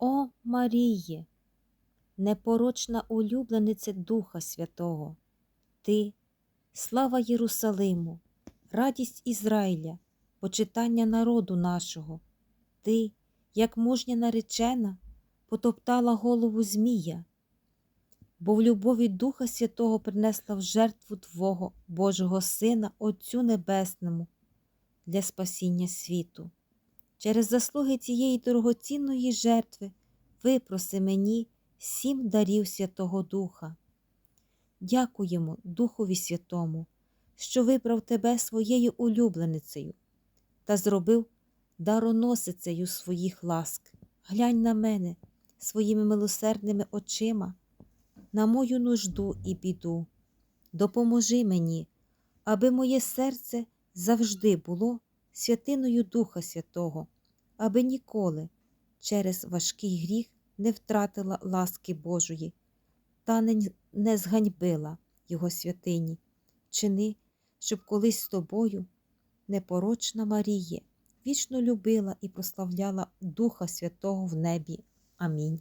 О Маріє, непорочна улюблениця Духа Святого, Ти, слава Єрусалиму, радість Ізраїля, почитання народу нашого, Ти, як мужня наречена, потоптала голову Змія, бо в любові Духа Святого принесла в жертву Твого Божого Сина Отцю Небесному для спасіння світу. Через заслуги цієї дорогоцінної жертви випроси мені сім дарів Святого Духа. Дякуємо Духові Святому, що вибрав тебе своєю улюбленицею та зробив дароносицею своїх ласк. Глянь на мене своїми милосердними очима, на мою нужду і біду. Допоможи мені, аби моє серце завжди було святиною Духа Святого, аби ніколи через важкий гріх не втратила ласки Божої та не, зганьбила Його святині. Чини, щоб колись з тобою, непорочна Маріє, вічно любила і прославляла Духа Святого в небі. Амінь.